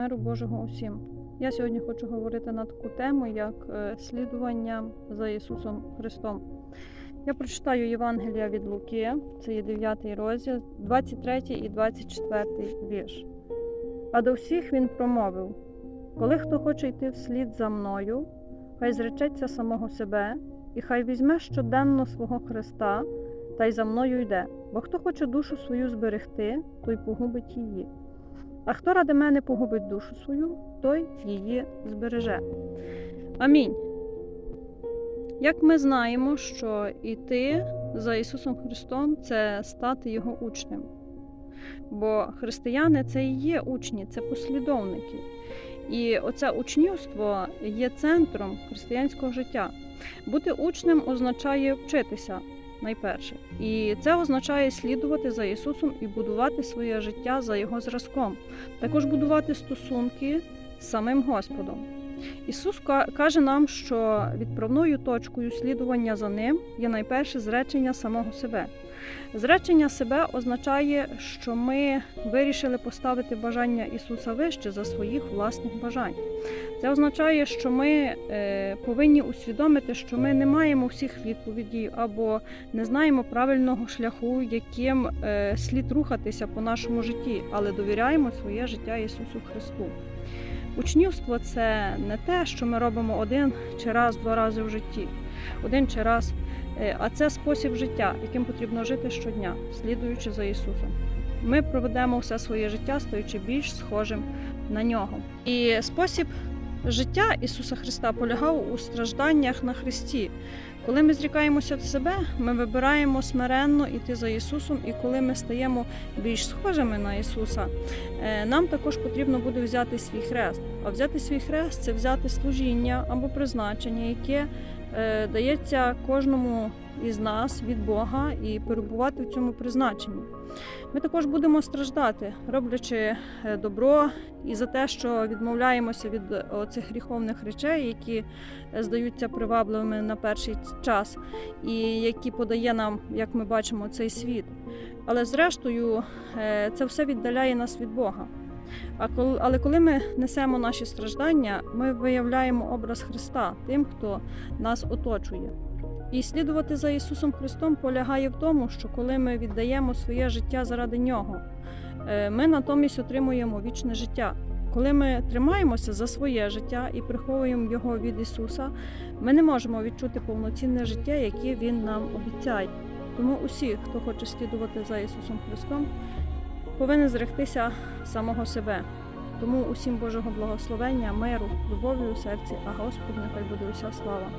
Миру Божого усім. Я сьогодні хочу говорити на таку тему, як е, слідування за Ісусом Христом. Я прочитаю Євангелія від Луки, це є 9 розділ, 23 і 24 вірш. А до всіх він промовив: коли хто хоче йти вслід за мною, хай зречеться самого себе, і хай візьме щоденно свого Христа та й за мною йде. Бо хто хоче душу свою зберегти, той погубить її. А хто ради мене погубить душу свою, той її збереже. Амінь. Як ми знаємо, що йти за Ісусом Христом це стати Його учнем. Бо християни це і є учні, це послідовники. І оце учнівство є центром християнського життя. Бути учнем означає вчитися найперше. І це означає слідувати за Ісусом і будувати своє життя за Його зразком, також будувати стосунки з самим Господом. Ісус каже нам, що відправною точкою слідування за ним є найперше зречення самого себе. Зречення себе означає, що ми вирішили поставити бажання Ісуса вище за своїх власних бажань. Це означає, що ми е, повинні усвідомити, що ми не маємо всіх відповідей або не знаємо правильного шляху, яким е, слід рухатися по нашому житті, але довіряємо своє життя Ісусу Христу. Учнівство це не те, що ми робимо один чи раз, два рази в житті, один чи раз, а це спосіб життя, яким потрібно жити щодня, слідуючи за Ісусом. Ми проведемо все своє життя, стаючи більш схожим на нього. І спосіб життя Ісуса Христа полягав у стражданнях на Христі. Коли ми зрікаємося від себе, ми вибираємо смиренно іти за Ісусом, і коли ми стаємо більш схожими на Ісуса, е, нам також потрібно буде взяти свій хрест. А взяти свій хрест це взяти служіння або призначення, яке е, дається кожному із нас від Бога і перебувати в цьому призначенні. Ми також будемо страждати, роблячи е, добро і за те, що відмовляємося від цих гріховних речей, які здаються привабливими на перший час, і які подає нам, як ми бачимо, цей світ. Але зрештою, е, це все віддаляє нас від Бога. А коли, але коли ми несемо наші страждання, ми виявляємо образ Христа тим, хто нас оточує. І слідувати за Ісусом Христом полягає в тому, що коли ми віддаємо своє життя заради Нього, е, ми натомість отримуємо вічне життя. Коли ми тримаємося за своє життя і приховуємо його від Ісуса, ми не можемо відчути повноцінне життя, яке Він нам обіцяє. Тому усі, хто хоче слідувати за Ісусом Христом, повинен зректися самого себе. Тому усім Божого благословення, миру, любові у серці, а Господу нехай буде уся слава.